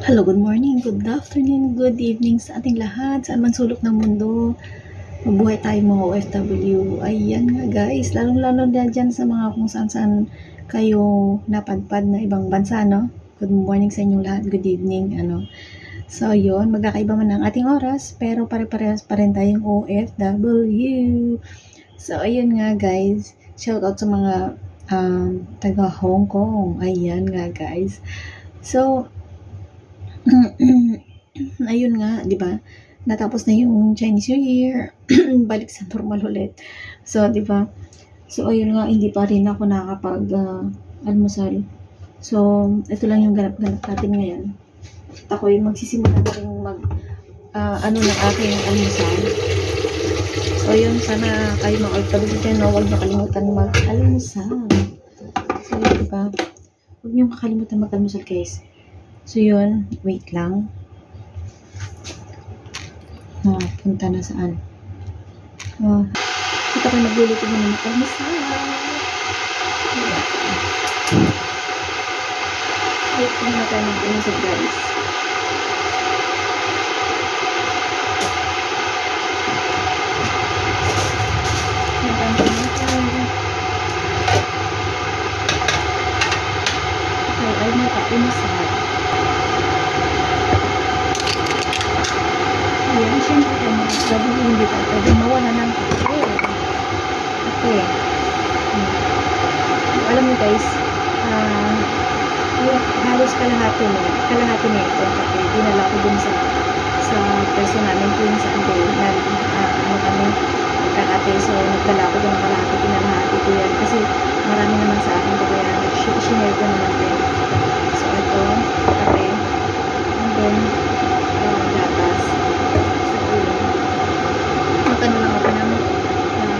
Hello, good morning, good afternoon, good evening sa ating lahat, saan man sulok ng mundo. Mabuhay tayo mga OFW. Ayan nga guys, lalong-lalo na dyan sa mga kung saan-saan kayo napadpad na ibang bansa, no? Good morning sa inyong lahat, good evening, ano. So, yun, magkakaiba man ang ating oras, pero pare-parehas pa rin tayong OFW. So, ayun nga guys, shout out sa mga um, taga Hong Kong. Ayan nga guys. So, ayun nga, 'di ba? Natapos na yung Chinese New Year, balik sa normal ulit. So, 'di ba? So, ayun nga, hindi pa rin ako nakakapag ah, almusal. So, ito lang yung ganap-ganap natin ngayon. At ako yung magsisimula na rin mag ah, ano ng aking almusal. So, yun, sana kayo mga dyan, no? Huwag niyo mag-almusal. So, yun, di ba? Huwag niyo kakalimutan mag-almusal, guys. So, yun, wait lang. Ah, punta na saan? Ah, kita ko nagluluto na ng almusal. Ayan. Wait muna tayo mag-almusal, guys. Okay, ay naka-almusal. Ayan, syempre tayo mga sabi hindi tayo pwede mawala ng kape. Kape. Hmm. Alam mo guys, ah, yung halos kalahati na, kalahati na ito kape. Dinala ko dun sa sa peso namin kung saan ko na ah, ano kami nagkakape. So, nagdala ko dun kalahati, pinalahati ko yan. Kasi marami naman sa akin ko kaya sh- shinare ko naman din. So, ito, kape. And then, uh, gatas. So, yun. Magkano lang ako ng ng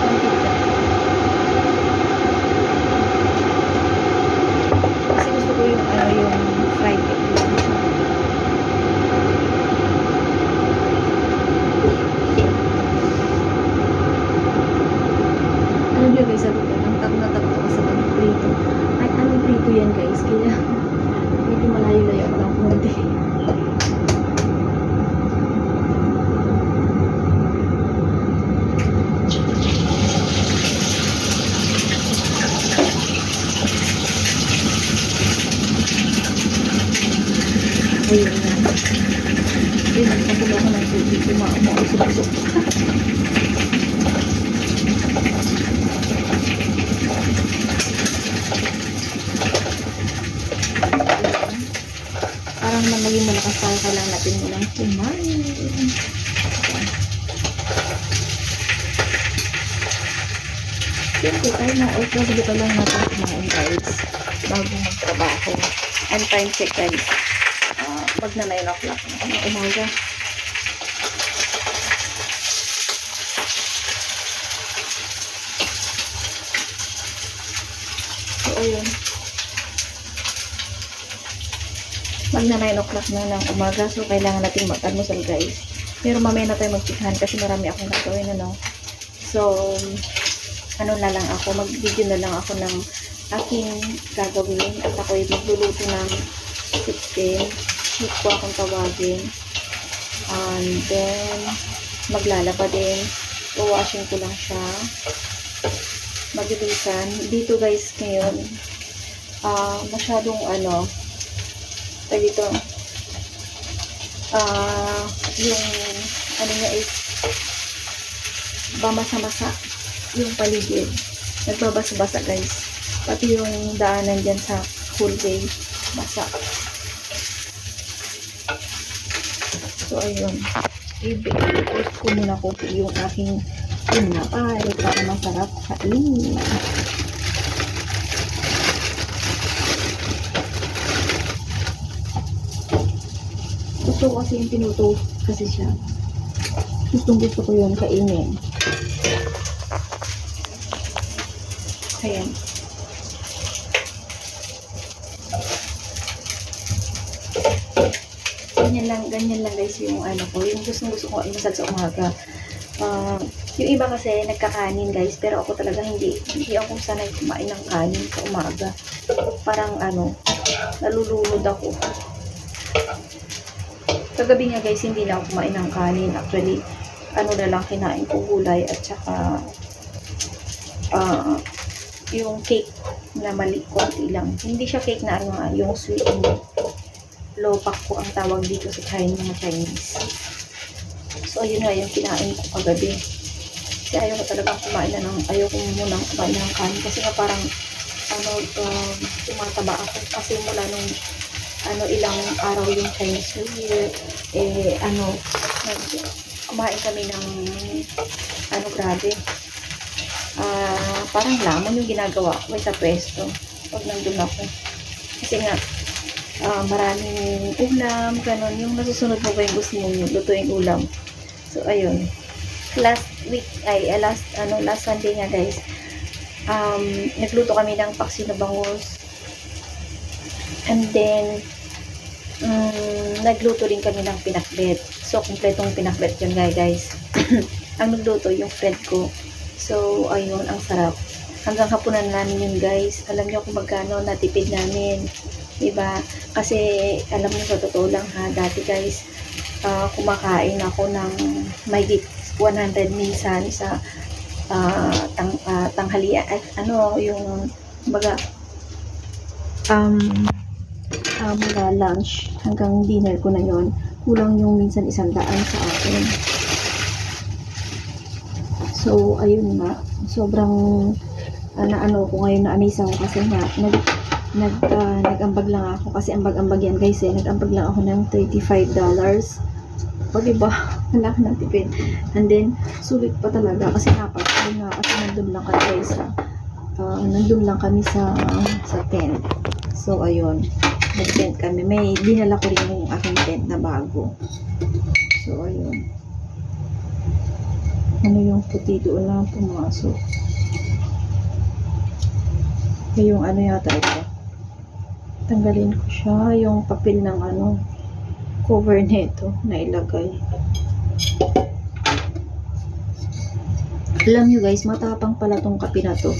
mantika. Kasi gusto ko yung ano yung fried egg lang siya. Alam niyo guys, sabi ko, ang takot na takot ako sa pag-prito. Ay, anong prito yan guys? Kaya medyo malayo-layo ako ng konti. Ayun na. Ayun, nagpapulo ako ng tubig. Kumausok-usok. Parang nang maging malakas tayo, kailangan natin munang kumain. Siyempre, tayo mga OFW pa lang natin kumain guys bago magtrabaho. And time check guys. Uh, wag na 9 o'clock na ng umaga. So, ayun. Mag na 9 o'clock na ng umaga. So, kailangan natin mag-almusal guys. Pero mamaya na tayo magchikahan kasi marami akong gagawin ano. So, ano na lang ako, mag-video na lang ako ng aking gagawin at ako'y magluluto ng chicken. Meat ko akong tawagin. And then, maglalaba din. Wawashing ko lang siya. Maglilisan. Dito guys, ngayon, ah masyadong ano, tayo dito, ah yung, ano niya is, bamasa-masa yung paligid. Nagbabasa-basa guys. Pati yung daanan dyan sa hallway. Basa. So, ayun. I-post ko muna ko yung aking tinapay para masarap kainin. Gusto ko kasi yung pinuto kasi siya. Gustong gusto ko yun kainin. Ayan. Ganyan lang, ganyan lang guys yung ano ko. Yung gustong gusto ko imasal sa umaga. Ah, yung iba kasi nagkakanin guys, pero ako talaga hindi. Hindi ako sanay kumain ng kanin sa umaga. Parang ano, nalulunod ako. Kagabi nga guys, hindi na ako kumain ng kanin. Actually, ano na lang kinain ko gulay at saka ah yung cake na mali konti lang. Hindi siya cake na ano nga, yung sweet and low pack ko ang tawag dito sa China, mga Chinese. So, ayun nga yung kinain ko kagabi. Kasi ayaw ko talagang kumain na ng, ayaw ko munang kumain ng kanin kasi nga parang ano, um, tumataba ako kasi mula nung ano ilang araw yung Chinese New Year eh ano nag, kumain kami ng ano grabe. Ah parang lamon yung ginagawa ko sa pwesto pag nandun ako. Kasi nga ah, maraming ulam ganon yung nasusunod mo ba yung gusto mong lutuin ulam? So ayun. Last week ay ah, last ano last Sunday nga guys um, nagluto kami ng paksi na bangus and then um, nagluto rin kami ng pinakbet. So kumpletong pinakbet yun guys. Ang nagluto yung friend ko. So ayun ang sarap. Hanggang hapunan namin yun guys. Alam niyo kung magkano natipid namin. Diba? Kasi alam niyo sa totoo lang ha dati guys ah, kumakain ako ng may 100 minsan sa ah, tang, ah, tanghalian at ano yung baga um ah, mula lunch hanggang dinner ko na yon kulang yung minsan isang daan sa akin. So ayun nga. Sobrang ah, naano ko ngayon na amisa ko kasi nga nag nag ah, nag-ambag lang ako kasi ambag-ambag yan guys eh. Nag-ambag lang ako ng 35 dollars. O diba wala ng tipid and then sulit pa talaga kasi dapat yun nga kasi nandun lang kami sa ah, nandun lang kami sa sa tent. So ayun nag-tent kami. May dinala ko rin yung aking tent na bago. So ayun. Ano yung puti doon lang pumasok? Yung ano yata ito. Tanggalin ko siya. Yung papel ng ano cover nito na ilagay. Alam nyo guys matapang pala tong kape na to.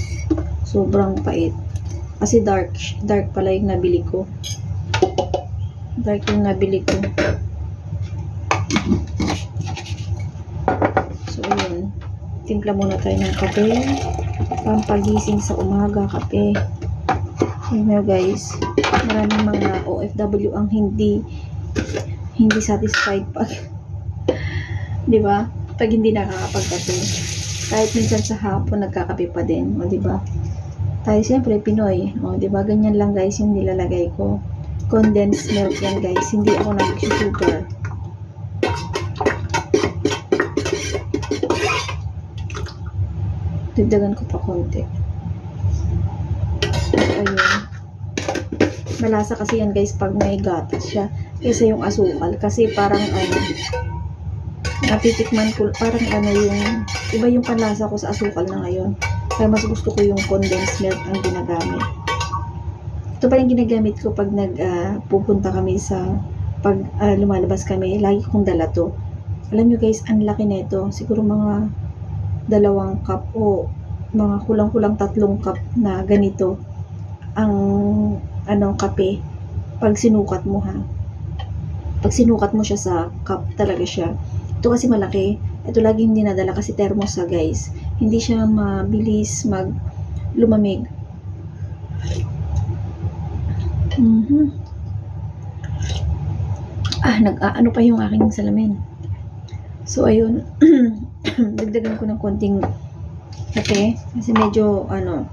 Sobrang pait. Kasi dark dark pala yung nabili ko dark yung nabili ko. So ayun timpla muna tayo ng kape. Pampagising sa umaga kape. Yun nga guys. Maraming mga OFW ang hindi hindi satisfied pag di ba? Pag hindi nakakapagkape. Kahit minsan sa hapon nagkakape pa din. O di ba? Tayo siyempre Pinoy. O di ba? Ganyan lang guys yung nilalagay ko condensed milk yan guys. Hindi ako nag-sugar. Dagdagan ko pa konti. Ayun. Malasa kasi yan guys pag may gatas siya. Kaysa yung asukal. Kasi parang ano natitikman ko parang ano yung iba yung panlasa ko sa asukal na ngayon. Kaya mas gusto ko yung condensed milk ang ginagamit ito pa yung ginagamit ko pag nag ah, pupunta kami sa pag ah, lumalabas kami lagi kong dala to. Alam nyo guys ang laki nito. Siguro mga dalawang cup o mga kulang-kulang tatlong cup na ganito ang ano kape pag sinukat mo ha. Pag sinukat mo siya sa cup talaga siya. Ito kasi malaki. Ito lagi hindi nadala kasi thermos sa guys. Hindi siya mabilis mag lumamig mhm ah nag ano pa yung aking salamin. So ayun dagdagan ko ng konting kape kasi medyo ano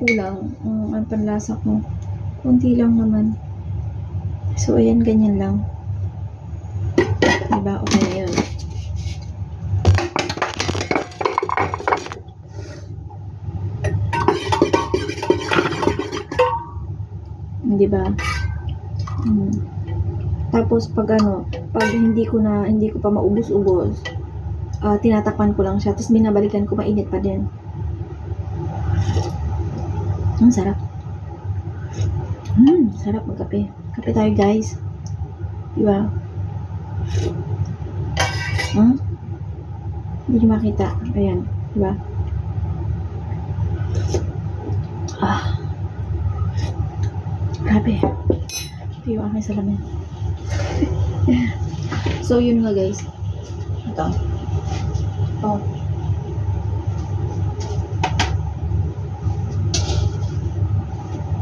kulang. Ang ang panlasa ko konti lang naman. So ayan ganyan lang. Diba? Okay na diba mm. tapos pag ano pag hindi ko na hindi ko pa maubos-ubos ah tinatakpan ko lang siya tapos binabalikan ko mainit pa din ang sarap. Hmm, sarap magkape. Kape tayo, guys. Diba? Hmm? Hindi makita. Ayan. Diba? Ah. Grabe. Ito yung aking salamin. so, yun nga guys. Ito. Oh.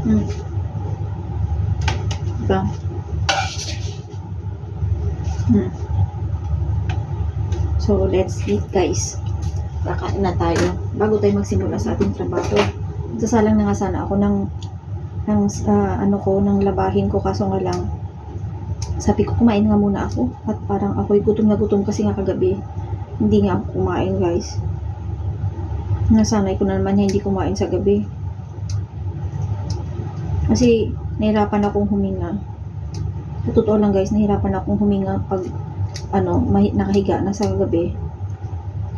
Hmm. Ito. Hmm. So, let's eat guys. Kakain na tayo. Bago tayo magsimula sa ating trabaho. Magsasalang na nga sana ako ng ng ah, ano ko, ng labahin ko kaso nga lang sabi ko kumain nga muna ako. At parang ako'y gutom na gutom kasi nga kagabi hindi nga ako kumain guys. Nasanay ko na naman na hindi kumain sa gabi. Kasi nahirapan akong huminga. Sa totoo lang guys nahirapan akong huminga pag ano nakahiga na sa gabi.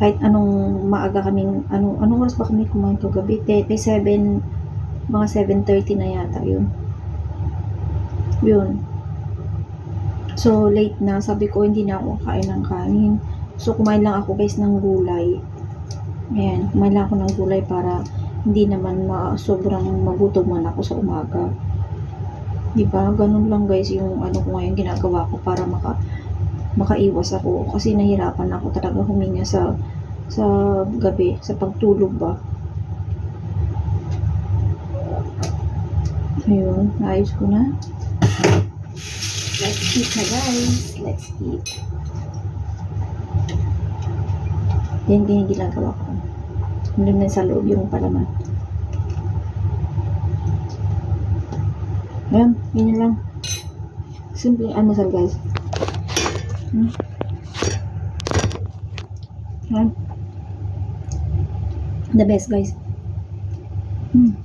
Kahit anong maaga kaming ano anong oras ba kami kumain kagabi? Te, te 7 mga 7.30 na yata yun. Yun. So late na. Sabi ko hindi na ako kain ng kanin. So kumain lang ako guys ng gulay. Ayan kumain lang ako ng gulay para hindi naman ma sobrang magutom man ako sa umaga. Di ba? Ganun lang guys yung ano ko ngayon ginagawa ko para maka makaiwas ako. Kasi nahirapan ako talaga huminga sa sa gabi sa pagtulog ba Ayun, naayos ko na. Let's eat na guys. Let's eat. Yan din yung ginagawa ko. Nandun na sa loob yung palaman. Ayan, yun lang. Simple almusal guys. Hmm. Ayan. The best guys. Hmm.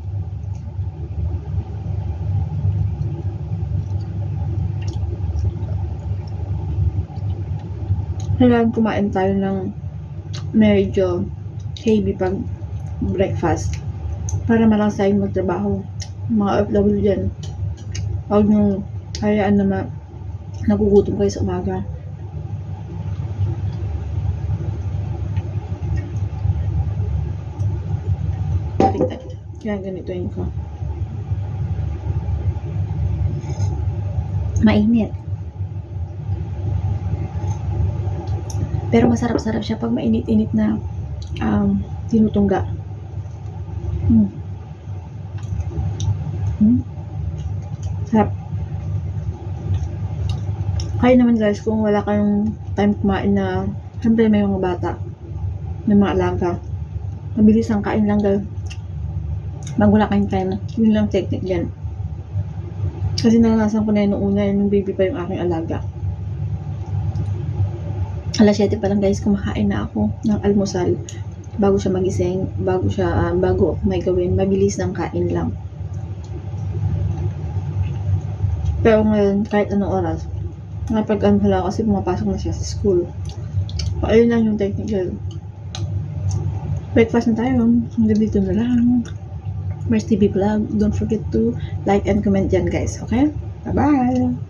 Kailangan kumain tayo ng medyo heavy pag breakfast para malang tayo magtrabaho. Mga OFW dyan. Huwag nyo hayaan na ma nagugutom kayo sa umaga. Kaya ganito yun ko. Mainit. Pero masarap-sarap siya pag mainit-init na um, tinutungga. Hmm. Hmm. Sarap. Kaya naman guys, kung wala kayong time kumain na, siyempre may mga bata, may mga alaga. Mabilis ang kain lang guys. Pag wala kayong time, yun lang technique yan. Kasi naranasan ko na yun nung una, nung baby pa yung aking alaga alas 7 pa lang guys, kumakain na ako ng almusal bago siya magising, bago siya, ah, bago may gawin, mabilis ng kain lang. Pero ngayon, kahit anong oras, napag ano lang kasi pumapasok na siya sa school. So, ayun lang yung technical. Breakfast na tayo. Hanggang dito na lang. Mars TV Vlog. Don't forget to like and comment dyan guys. Okay? Bye-bye!